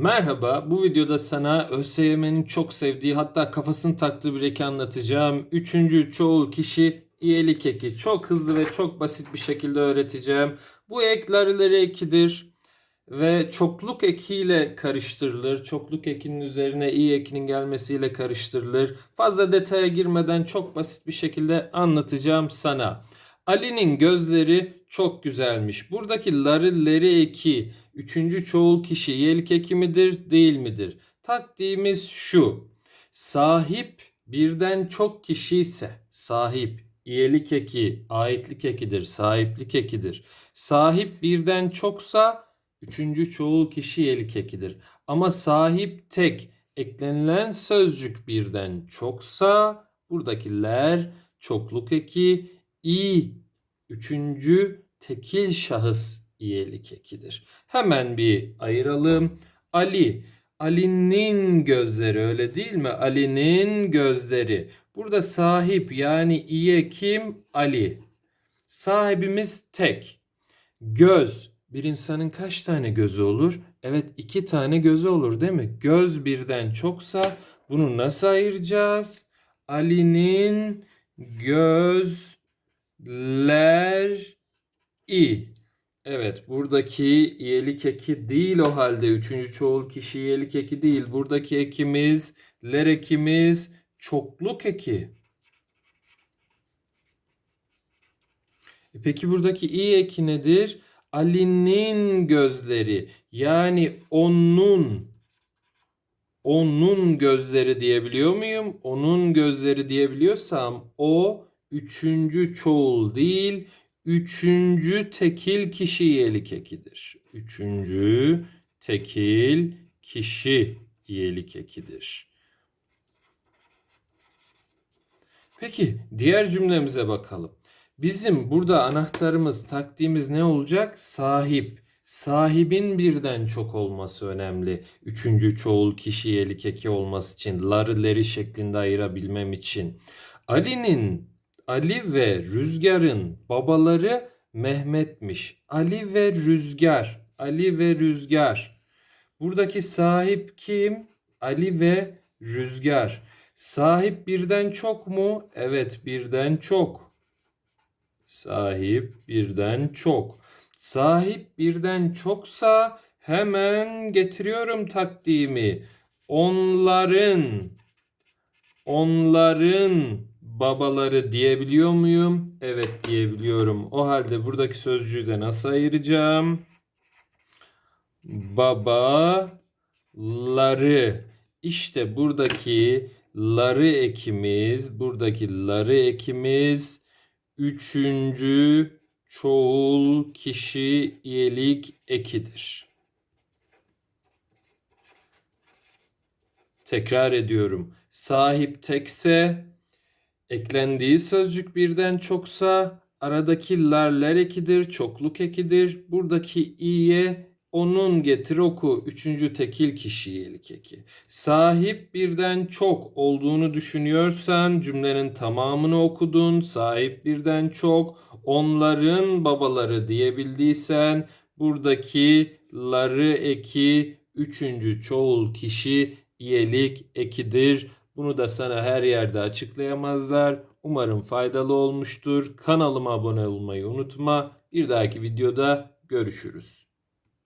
Merhaba, bu videoda sana ÖSYM'nin çok sevdiği hatta kafasını taktığı bir eki anlatacağım. Üçüncü çoğul kişi iyilik eki. Çok hızlı ve çok basit bir şekilde öğreteceğim. Bu ek larileri ekidir ve çokluk ekiyle karıştırılır. Çokluk ekinin üzerine i ekinin gelmesiyle karıştırılır. Fazla detaya girmeden çok basit bir şekilde anlatacağım sana. Ali'nin gözleri çok güzelmiş. Buradaki ları leri eki üçüncü çoğul kişi yelik eki midir değil midir? Taktiğimiz şu. Sahip birden çok kişi ise sahip iyelik eki aitlik ekidir, sahiplik ekidir. Sahip birden çoksa üçüncü çoğul kişi yelik ekidir. Ama sahip tek eklenilen sözcük birden çoksa buradakiler çokluk eki i üçüncü tekil şahıs iyelik ekidir. Hemen bir ayıralım. Ali. Ali'nin gözleri öyle değil mi? Ali'nin gözleri. Burada sahip yani iye kim? Ali. Sahibimiz tek. Göz. Bir insanın kaç tane gözü olur? Evet iki tane gözü olur değil mi? Göz birden çoksa bunu nasıl ayıracağız? Ali'nin gözleri. Evet buradaki iyelik eki değil o halde. Üçüncü çoğul kişi iyelik eki değil. Buradaki ekimiz, ler ekimiz çokluk eki. E Peki buradaki i eki nedir? Ali'nin gözleri yani onun onun gözleri diyebiliyor muyum? Onun gözleri diyebiliyorsam o üçüncü çoğul değil, üçüncü tekil kişi iyelik ekidir. Üçüncü tekil kişi iyelik ekidir. Peki diğer cümlemize bakalım. Bizim burada anahtarımız, taktiğimiz ne olacak? Sahip. Sahibin birden çok olması önemli. Üçüncü çoğul kişi yelik eki olması için, ları leri şeklinde ayırabilmem için. Ali'nin, Ali ve Rüzgar'ın babaları Mehmet'miş. Ali ve Rüzgar, Ali ve Rüzgar. Buradaki sahip kim? Ali ve Rüzgar. Sahip birden çok mu? Evet birden çok. Sahip birden çok. Sahip birden çoksa hemen getiriyorum taktiğimi. Onların onların babaları diyebiliyor muyum? Evet diyebiliyorum. O halde buradaki sözcüğü de nasıl ayıracağım? Babaları. İşte buradaki ları ekimiz, buradaki ları ekimiz üçüncü çoğul kişi iyelik ekidir. Tekrar ediyorum. Sahip tekse, eklendiği sözcük birden çoksa aradaki lar ekidir, çokluk ekidir. Buradaki i'ye onun getir oku üçüncü tekil kişiyelik eki. Sahip birden çok olduğunu düşünüyorsan cümlenin tamamını okudun. Sahip birden çok onların babaları diyebildiysen buradaki ları eki üçüncü çoğul kişi iyelik ekidir. Bunu da sana her yerde açıklayamazlar. Umarım faydalı olmuştur. Kanalıma abone olmayı unutma. Bir dahaki videoda görüşürüz.